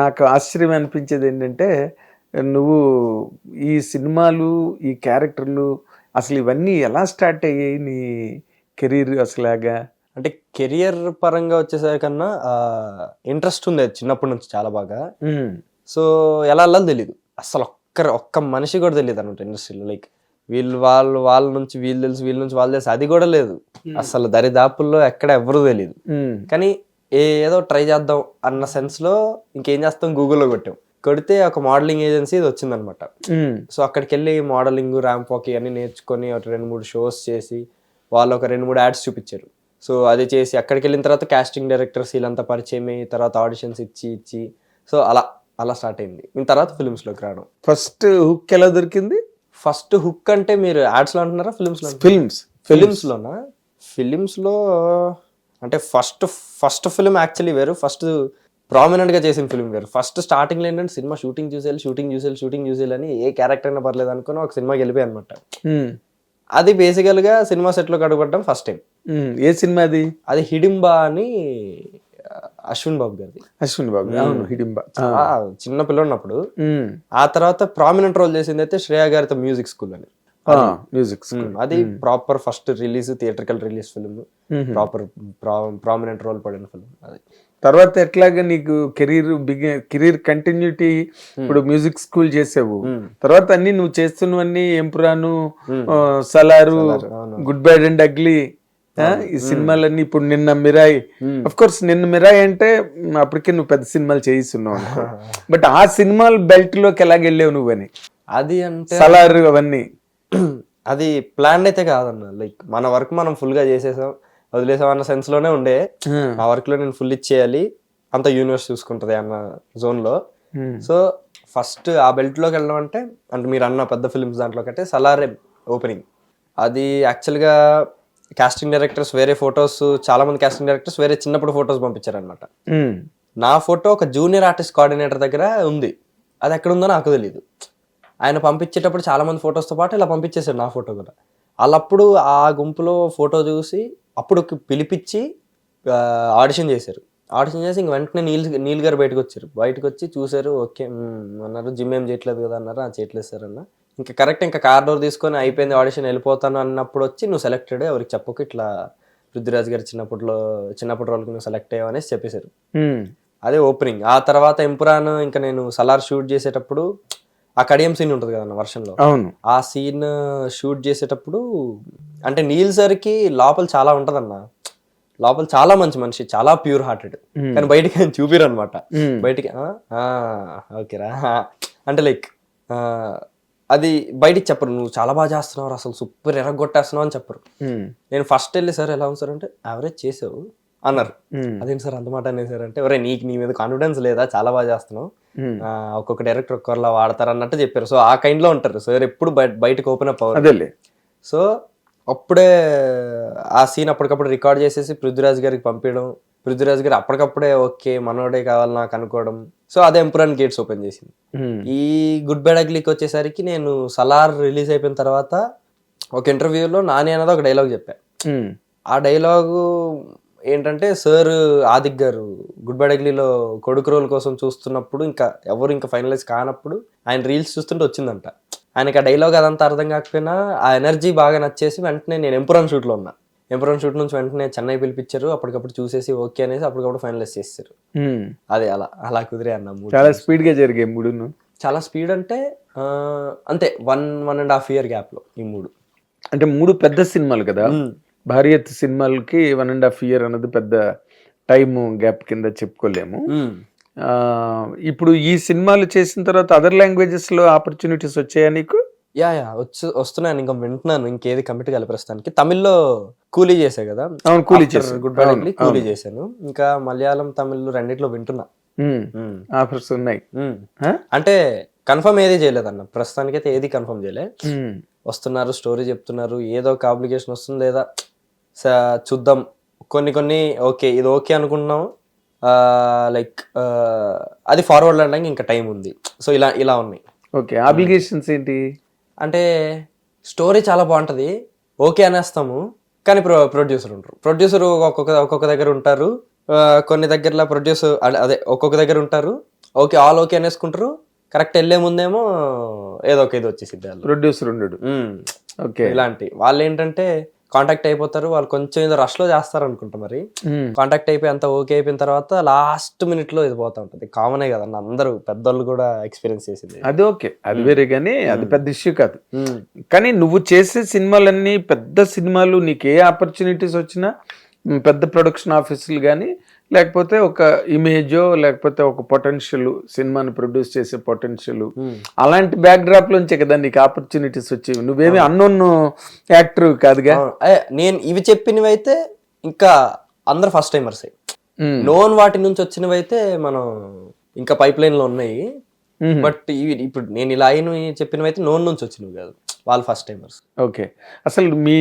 నాకు ఆశ్చర్యం అనిపించేది ఏంటంటే నువ్వు ఈ సినిమాలు ఈ క్యారెక్టర్లు అసలు ఇవన్నీ ఎలా స్టార్ట్ అయ్యాయి నీ కెరీర్ అసలాగా? అంటే కెరియర్ పరంగా వచ్చేసరికన్నా ఇంట్రెస్ట్ ఉంది అది చిన్నప్పటి నుంచి చాలా బాగా. సో ఎలా వెళ్ళాలో తెలియదు అసలు ఒక్కరు ఒక్క మనిషి కూడా తెలియదు అనమాట ఇండస్ట్రీలో. లైక్ వీళ్ళు వాళ్ళు వాళ్ళ నుంచి వీళ్ళు తెలుసు వీళ్ళ నుంచి వాళ్ళు తెలుసు. అది కూడా లేదు. అసలు దరిదాపుల్లో ఎక్కడ ఎవరు తెలియదు కానీ ఏదో ట్రై చేద్దాం అన్న సెన్స్లో ఇంకేం చేస్తాం గూగుల్లో కొట్టాం. కొడితే ఒక మోడలింగ్ ఏజెన్సీ ఇది వచ్చిందనమాట. సో అక్కడికి వెళ్ళి మోడలింగ్ ర్యాంప్ వాక్ ఇవన్నీ నేర్చుకొని ఒక రెండు మూడు షోస్ చేసి వాళ్ళు ఒక రెండు మూడు యాడ్స్ చూపించారు. సో అది చేసి అక్కడికి వెళ్ళిన తర్వాత కాస్టింగ్ డైరెక్టర్స్ వీళ్ళంతా పరిచయం అయ్యి తర్వాత ఆడిషన్స్ ఇచ్చి ఇచ్చి. సో అలా అలా స్టార్ట్ అయింది. తర్వాత films లోకి రావడం. ఫస్ట్ హుక్ ఎలా దొరికింది? ఫస్ట్ హుక్ అంటే మీరు యాడ్స్లో అంటున్నారా ఫిల్మ్స్లో ఫిల్మ్స్ ఫిలిమ్స్. లోనా ఫిలిమ్స్. లో అంటే ఫస్ట్ ఫస్ట్ ఫిలిం యాక్చువల్లీ వేరు ఫస్ట్ ప్రామినెంట్గా చేసిన ఫిలిం వేరు. ఫస్ట్ స్టార్టింగ్లో ఏంటంటే సినిమా షూటింగ్ చూసేయాలి షూటింగ్ చూసేయాలి షూటింగ్ చూసేయాలని ఏ క్యారెక్టర్ అయినా పర్లేదు అనుకుని ఒక సినిమాకి వెళ్ళిపోయి అనమాట అది బేసికల్గా సినిమా సెట్లో కడుగొట్టడం ఫస్ట్ టైం. ఏ సినిమా అది? అది హిడింబా అని అశ్విన్ బాబు గారిది. అశ్విన్ బాబు అవును హిడింబా. చిన్న పిల్లన్నప్పుడు ఉమ్, ఆ తర్వాత ప్రామినెంట్ రోల్ చేసింది అయితే శ్రేయా గారితో మ్యూజిక్ స్కూల్ అని. మ్యూజిక్ అది. Proper first release theatrical release film. Proper prominent role పడిన ఫిల్మ్ అది. తర్వాత ఎట్లాగా నీకు కెరీర్ బిగి కెరీర్ కంటిన్యూటీ ఇప్పుడు మ్యూజిక్ స్కూల్ చేసావు. తర్వాత అన్ని నువ్వు చేస్తున్నవన్నీ Empuraan Salaar. Good bad and ugly ఈ సినిమాలన్నీ ఇప్పుడు నిన్న మిరాయి. అఫ్ కోర్స్ నిన్న మిరాయి అంటే అప్పటికే నువ్వు పెద్ద సినిమాలు చేయిస్తున్నావు బట్ ఆ సినిమాల బెల్ట్లోకి ఎలాగెళ్ళావు నువ్వని? అది అంటే సలారు అవన్నీ. అది ప్లాన్ అయితే కాదన్న. లైక్ మన వర్క్ మనం ఫుల్గా చేసేసాం వదిలేసాం అన్న సెన్స్లోనే ఉండే. Hmm. ఆ వర్క్లో నేను ఫుల్ ఇచ్చేయాలి అంత యూనివర్స్ చూసుకుంటది అన్న జోన్లో. Hmm. సో ఫస్ట్ ఆ బెల్ట్లోకి వెళ్ళడం అంటే అంటే మీరు అన్న పెద్ద ఫిల్మ్స్ దాంట్లో కంటే సలారే ఓపెనింగ్ అది యాక్చువల్గా కాస్టింగ్ డైరెక్టర్స్ వేరే ఫొటోస్ చాలా మంది కాస్టింగ్ డైరెక్టర్స్ వేరే చిన్నప్పుడు ఫొటోస్ పంపించారనమాట మ్, నా ఫోటో ఒక జూనియర్ ఆర్టిస్ట్ కోఆర్డినేటర్ దగ్గర ఉంది. అది ఎక్కడ ఉందో నాకు తెలియదు ఆయన పంపించేటప్పుడు చాలా మంది ఫొటోస్తో పాటు ఇలా పంపించేశాడు నా ఫోటో కూడా. వాళ్ళప్పుడు ఆ గుంపులో ఫోటో చూసి అప్పుడు పిలిపించి ఆడిషన్ చేశారు. ఆడిషన్ చేసి ఇంక వెంటనే నీల్ నీల్ గారు బయటకు వచ్చారు. బయటకు వచ్చి చూశారు ఓకే అన్నారు జిమ్ ఏం చేయట్లేదు కదా అన్నారు "ఆ, చేయట్లేదు సార్ అన్న ఇంకా కరెక్ట్ ఇంకా కార్ డోర్ తీసుకొని అయిపోయింది ఆడిషన్ వెళ్ళిపోతాను అన్నప్పుడు వచ్చి నువ్వు సెలెక్టెడ్ ఎవరికి చెప్పకు ఇట్లా పృథ్వీరాజ్ గారు చిన్నప్పట్లో చిన్నప్పటి రోజుకి నువ్వు సెలెక్ట్ అయ్యావు అనేసి చెప్పేశారు. అదే ఓపెనింగ్ ఆ తర్వాత ఎంపురాన్ ఇంకా నేను సలార్ షూట్ చేసేటప్పుడు ఆ కడియం సీన్ ఉంటుంది కదన్న వర్షంలో. అవును. ఆ సీన్ షూట్ చేసేటప్పుడు అంటే నీల్ సర్కి లోపల చాలా ఉంటదన్న. లోపల చాలా మంచి మనిషి చాలా ప్యూర్ హార్టెడ్ కానీ బయటికి ఆయన చూపిరు అనమాట బయటికి ఓకేరా అంటే లైక్ అది బయటికి చెప్పరు నువ్వు చాలా బాగా చేస్తున్నావు అసలు సూపర్ ఎరగొట్టేస్తున్నావు అని చెప్పరు. నేను ఫస్ట్ వెళ్ళి సార్ ఎలా ఉంది సార్? అంటే యావరేజ్ చేసావు అన్నారు. అదేంటి సార్ అంత మాట అనేది సార్? అంటే ఒరే నీకు నీ మీద కాన్ఫిడెన్స్ లేదా? చాలా బాగా చేస్తున్నావు. ఒక్కొక్క డైరెక్టర్ ఒక్కరిలా వాడతారు అన్నట్టు చెప్పారు. సో ఆ kind లో ఉంటారు సార్ ఎప్పుడు బయట బయటకు ఓపెన్ అప్ అవ్వరు. అదేలే. సో అప్పుడే ఆ సీన్ అప్పటికప్పుడు రికార్డ్ చేసేసి పృథ్వీరాజ్ గారికి పంపించడం పృథ్వీరాజ్ గారు అప్పటికప్పుడే ఓకే మనోడే కావాలి నాకు అనుకోవడం. సో అదే ఎంపురాన్ గేట్స్ ఓపెన్ చేసింది. ఈ గుడ్ బై అగ్లీకి వచ్చేసరికి నేను సలార్ రిలీజ్ అయిపోయిన తర్వాత ఒక ఇంటర్వ్యూలో నాని అనేది ఒక డైలాగ్ చెప్పా. ఆ డైలాగు ఏంటంటే సార్ ఆదిక్ గారు గుడ్ బై డగ్లీలో కొడుకు రోల్ కోసం చూస్తున్నప్పుడు ఇంకా ఎవరు ఇంకా ఫైనలైజ్ కానప్పుడు ఆయన రీల్స్ చూస్తుంటే వచ్చిందంట. ఆయనకి ఆ డైలాగ్ అదంతా అర్థం కాకపోయినా ఆ ఎనర్జీ బాగా నచ్చేసి వెంటనే నేను ఎంపురాన్ షూట్లో ఉన్నా. ఎంపురాన్ షూట్ నుంచి వెంటనే చెన్నై పిలిపించారు అప్పటికప్పుడు చూసేసి ఓకే అనేసి అప్పటికప్పుడు ఫైనలైజ్ చేశారు. మ్. అదే అలా అలా కుదిరే అన్న మూడు చాలా స్పీడ్గా జరిగాయి మూడును చాలా స్పీడ్ అంటే అంతే one one and half year గ్యాప్లో ఈ మూడు. అంటే మూడు పెద్ద సినిమాలు కదా? భారీ ఎత్తు సినిమాలకి వన్ అండ్ హాఫ్ ఇయర్ అన్నది పెద్ద టైం గ్యాప్ కింద చెప్పుకోలేము. ఆ, ఇప్పుడు ఈ సినిమాలు చేసిన తర్వాత అదర్ లాంగ్వేజెస్లో ఆపర్చునిటీస్ వచ్చాయా నీకు? యా యా వచ్చు వస్తున్నాను ఇంకా వింటున్నాను. ఇంకేది కమిటీ కలిపి ప్రస్తుతానికి. తమిళ్ళో కూలీ చేసా కదా? అవును కూలీ చేశావు. గుడ్ బై కూలీ చేశాను. ఇంకా మలయాళం తమిళ్ రెండిట్లో వింటున్నా. ఆఫర్స్ ఉన్నాయి. మ్మ్. ఆ? అంటే కన్ఫర్మ్ ఏది చేయలేదన్న. ప్రస్తుతానికి అయితే ఏది కన్ఫర్మ్ చేయలే. వస్తున్నారు స్టోరీ చెప్తున్నారు. ఏదో ఒక అప్లికేషన్ వస్తుంది లేదా? చూద్దాం. కొన్ని కొన్ని ఓకే ఇది ఓకే అనుకుంటున్నాం లైక్ అది ఫార్వర్డ్ అనడానికి ఇంకా టైం ఉంది. సో ఇలా ఇలా ఉన్నాయి. ఓకే అప్లికేషన్స్ ఏంటి? అంటే స్టోరీ చాలా బాగుంటది. ఓకే అనేస్తాము. కానీ ప్రొ ప్రొడ్యూసర్ ఉంటారు ప్రొడ్యూసర్ ఒక్కొక్క ఒక్కొక్క దగ్గర ఉంటారు. కొన్ని దగ్గరలో ప్రొడ్యూస్ అదే ఒక్కొక్క దగ్గర ఉంటారు. ఓకే ఆల్ ఓకే అనేసుకుంటారు. కరెక్ట్ వెళ్ళే ముందేమో ఏదో ఒక ఇది వచ్చేసిద్ది వాళ్ళు ప్రొడ్యూసర్ ఉండడు. ఓకే. ఇలాంటి. వాళ్ళు ఏంటంటే కాంటాక్ట్ అయిపోతారు. వాళ్ళు కొంచెం ఏదో రష్లో చేస్తారు అనుకుంటా మరి. కాంటాక్ట్ అయిపోయి అంత ఓకే అయిపోయిన తర్వాత లాస్ట్ మినిట్లో ఇది పోతా ఉంటది. కామనే కదన్న అందరూ పెద్దోళ్ళు కూడా ఎక్స్పీరియన్స్ చేసింది. అది ఓకే. అది వేరే కానీ అది పెద్ద ఇష్యూ కాదు. కానీ నువ్వు చేసే సినిమాలన్నీ పెద్ద సినిమాలు నీకు ఏ ఆపర్చునిటీస్ వచ్చినా పెద్ద ప్రొడక్షన్ ఆఫీసులు కానీ లేకపోతే ఒక ఇమేజో లేకపోతే ఒక పొటెన్షియల్ సినిమాని ప్రొడ్యూస్ చేసే పొటెన్షియల్ ఉమ్. అలాంటి బ్యాక్ డ్రాప్ లోంచే కదా నీకు ఆపర్చునిటీస్ వచ్చేవి. నువ్వేమి అన్నోన్ యాక్టర్ కాదుగా? నేను ఇవి చెప్పినవి అయితే ఇంకా అందరు ఫస్ట్ టైమర్స్. నోన్ వాటి నుంచి వచ్చినవి అయితే మనం ఇంకా పైప్ లైన్లో ఉన్నాయి. బట్ ఇవి ఇప్పుడు నేను ఇలా అయిన చెప్పినవి అయితే నోన్ నుంచి వచ్చినవి కాదు. వాళ్ళు ఫస్ట్ టైమర్స్ ఓకే అసలు మీ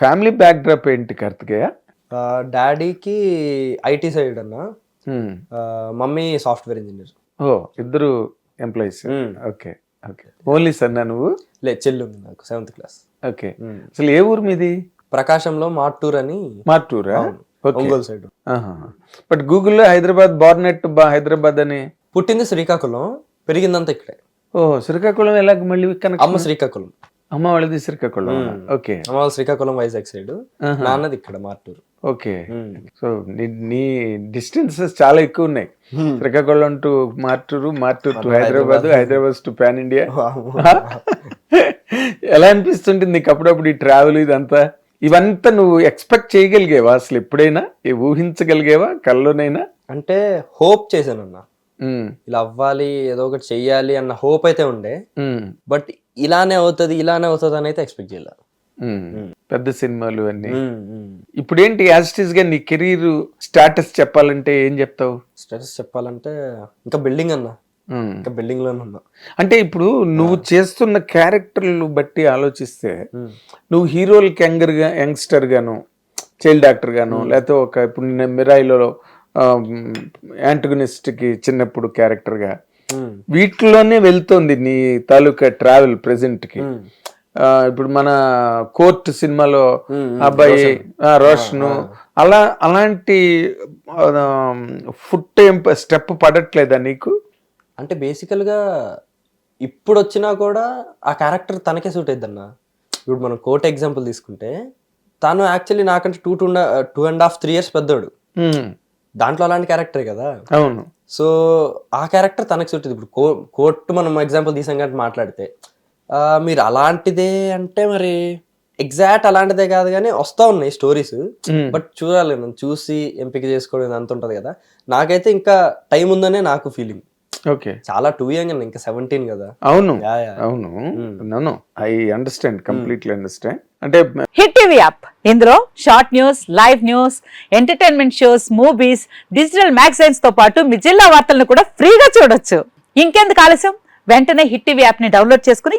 ఫ్యామిలీ బ్యాక్ డ్రాప్ ఏంటి కార్తికేయ? డాడీకి ఐటీ సైడ్ అన్న. Mummy software engineer. ఓ ఇద్దరు ఎంప్లాయీస్. Okay okay. ఓన్లీ సన్నా నువ్వు? లే చెల్లి ఉంది నాకు సెవెంత్ క్లాస్ ఓకే. అసలు ఏ ఊరు మీది? ప్రకాశంలో మాటూర్ అని. మార్టూరా ఒంగోలు సైడ్. బట్ గూగుల్లో హైదరాబాద్ బార్నెట్ బా హైదరాబాద్ అని. పుట్టింది శ్రీకాకుళం పెరిగిందంతా ఇక్కడే. ఓ శ్రీకాకుళం ఎలాగ మళ్ళీ అమ్మ శ్రీకాకుళం. అమ్మ వాళ్ళది శ్రీకాకుళం. ఓకే. అమ్మ వాళ్ళ శ్రీకాకుళం వైజాగ్ సైడ్. నాన్నది ఇక్కడ మార్టూర్ ఓకే. సో నీ డిస్టెన్సెస్ చాలా ఎక్కువ ఉన్నాయి Srikakulam to Martur Martur to Hyderabad Hyderabad. To pan India. ఎలా అనిపిస్తుంటుంది నీకు అప్పుడప్పుడు ఈ ట్రావెల్ ఇదంతా? ఇవంతా నువ్వు ఎక్స్పెక్ట్ చేయగలిగేవా అసలు ఎప్పుడైనా? ఊహించగలిగేవా? కల్లోనైనా అంటే హోప్ చేశాను అన్న ఉమ్, ఇలా అవ్వాలి ఏదో ఒకటి చెయ్యాలి అన్న హోప్ అయితే ఉండే. బట్ ఇలానే అవుతుంది ఇలానే అవుతుంది అని అయితే ఎక్స్పెక్ట్ చేయలే. ఉమ్. పెద్ద సినిమాలు అన్ని. ఇప్పుడు ఏంటి యాజిటీస్గా నీ కెరీర్ స్టాటస్ చెప్పాలంటే ఏం చెప్తావు? స్టేటస్ చెప్పాలంటే ఇంకా బిల్డింగ్ అన్న. ఇంకా బిల్డింగ్లోనే ఉన్నా. అంటే ఇప్పుడు నువ్వు చేస్తున్న క్యారెక్టర్లు బట్టి ఆలోచిస్తే నువ్వు హీరోలకి యంగర్గా యంగ్స్టర్ గాను చైల్డ్ డాక్టర్ గాను లేకపోతే ఒక ఇప్పుడు నేను మిరాయిలో యాంటగనిస్ట్కి చిన్నప్పుడు క్యారెక్టర్గా. వీటిలోనే వెళ్తోంది నీ తాలూకా ట్రావెల్ ప్రెసెంట్కి. ఇప్పుడు మన కోర్ట్ సినిమాలో అబ్బాయి రోషన్. అలా అలాంటి ఫుట్ ఏం స్టెప్ పడట్లేదా నీకు? అంటే బేసికల్గా ఇప్పుడు వచ్చినా కూడా ఆ క్యారెక్టర్ తనకే సూట్ అన్న ఇప్పుడు మనం కోర్ట్ ఎగ్జాంపుల్ తీసుకుంటే తను యాక్చువల్లీ నాకంటే two two two and half three years పెద్దోడు. దాంట్లో అలాంటి క్యారెక్టరే కదా. అవును. సో ఆ క్యారెక్టర్ తనకు సూట్ ఇప్పుడు కోర్టు మనం ఎగ్జాంపుల్ తీసాం కాబట్టి మాట్లాడితే మీరు అలాంటిదే అంటే మరి ఎగ్జాక్ట్ అలాంటిదే కాదు కానీ వస్తా ఉన్నాయి స్టోరీస్. బట్ చూడాలి మనం చూసి ఎంపిక చేసుకోవడం అంత ఉంటది కదా. నాకైతే ఇంకా టైం ఉందనే నాకు ఫీలింగ్. ఓకే. చాలా టూ యంగ్ ఇంకా సెవెంటీన్ కదా. అవును. Yeah, yeah. అవును. నన్ను ఐ అండర్స్టాండ్ కంప్లీట్లీ అండర్స్టాండ్ అంటే హిట్ టీవీ యాప్. ఇందులో short news live news entertainment shows movies digital మ్యాగజైన్స్తో పాటు మీ జిల్లా వార్తలను కూడా ఫ్రీగా చూడొచ్చు. ఇంకెందుకు ఆలస్యం? వెంటనే హిట్ టీవీ యాప్ని డౌన్లోడ్ చేసుకుని